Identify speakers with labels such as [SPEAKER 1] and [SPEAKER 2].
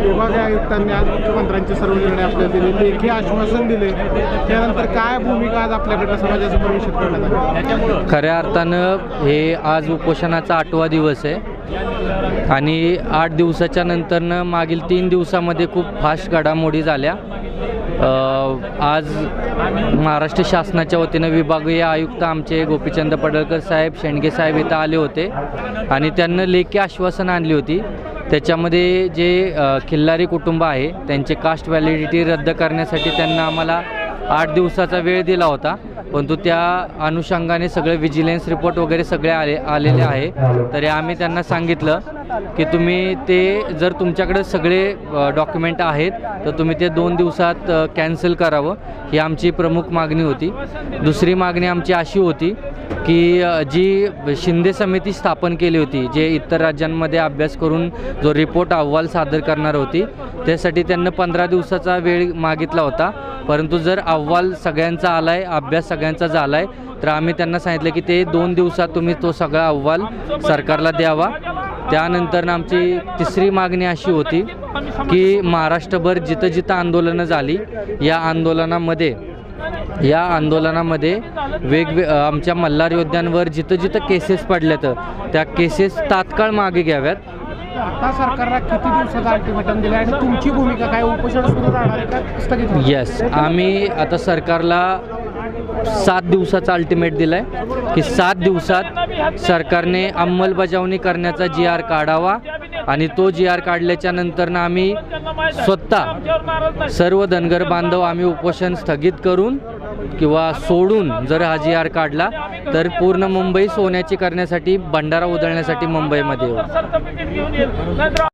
[SPEAKER 1] विभागीय आयुक्तांनी आज मुख्यमंत्र्यांचे सर्व निर्णय आपल्याला दिले. लेखी आश्वासन दिले. त्यानंतर काय भूमिका आज आपल्याकडे समाजासमोर विषय करण्यात आली?
[SPEAKER 2] खऱ्या अर्थानं हे आज उपोषणाचा आठवा दिवस आहे. आणि आठ दिवसाच्या नंतरनं मागील तीन दिवसामध्ये खूप फास्ट घडामोडी झाल्या. आज महाराष्ट्र शासनाच्या वतीनं विभागीय आयुक्त आमचे गोपीचंद पडळकर साहेब शेंडगे साहेब इथं आले होते. आणि त्यांना लेखी आश्वासन आणली होती. त्याच्यामध्ये जे खिल्लारी कुटुंब आहे त्यांचे कास्ट व्हॅलिडिटी रद्द करण्यासाठी त्यांना आम्हाला आठ दिवसाचा वेळ दिला होता. परंतु त्या अनुषंगाने सगळे विजिलन्स रिपोर्ट वगैरे सगळे आले आलेले आहे. तरी आम्ही त्यांना सांगितलं की तुम्ही ते जर तुमच्याकडे सगळे डॉक्युमेंट आहेत तर तुम्ही ते दोन दिवसात कॅन्सल करावं. ही आमची प्रमुख मागणी होती. दुसरी मागणी आमची अशी होती की जी शिंदे समिती स्थापन केली होती जे इतर राज्यांमध्ये अभ्यास करून जो रिपोर्ट अहवाल सादर करणार होती त्यासाठी त्यांना पंधरा दिवसाचा वेळ मागितला होता. परंतु जर अहवाल सगळ्यांचा आला आहे अभ्यास सगळ्यांचा झाला आहे तर आम्ही त्यांना सांगितलं की ते दोन दिवसात तुम्ही तो सगळा अहवाल सरकारला द्यावा. त्यानंतर आमची तिसरी मागणी अशी होती की महाराष्ट्रभर जिथं जिथं आंदोलनं झाली या आंदोलनामध्ये या आंदोलनामध्ये वेगवे अ, आमच्या मल्हार योद्ध्यांवर जिथं जिथं केसेस पडल्यात त्या केसेस तात्काळ मागे घ्याव्यात.
[SPEAKER 1] आता सरकारला किती दिवसाचा अल्टिमेटम दिला आणि तुमची भूमिका काय? उपोषण सुरू राहणार आहे का?
[SPEAKER 2] येस आम्ही आता सरकारला सात दिवसाचा अल्टिमेट दिला आहे की सात दिवसात सरकारने अंमलबजावणी करण्याचा जी आर काढावा. आणि तो जी आर काढल्याच्या नंतरनं आम्ही स्वतः सर्व धनगर बांधव आम्ही उपोषण स्थगित करून किंवा सोडून जर हा जी आर काढला तर पूर्ण मुंबई सोन्याची करण्यासाठी भंडारा उधळण्यासाठी मुंबईमध्ये येऊ.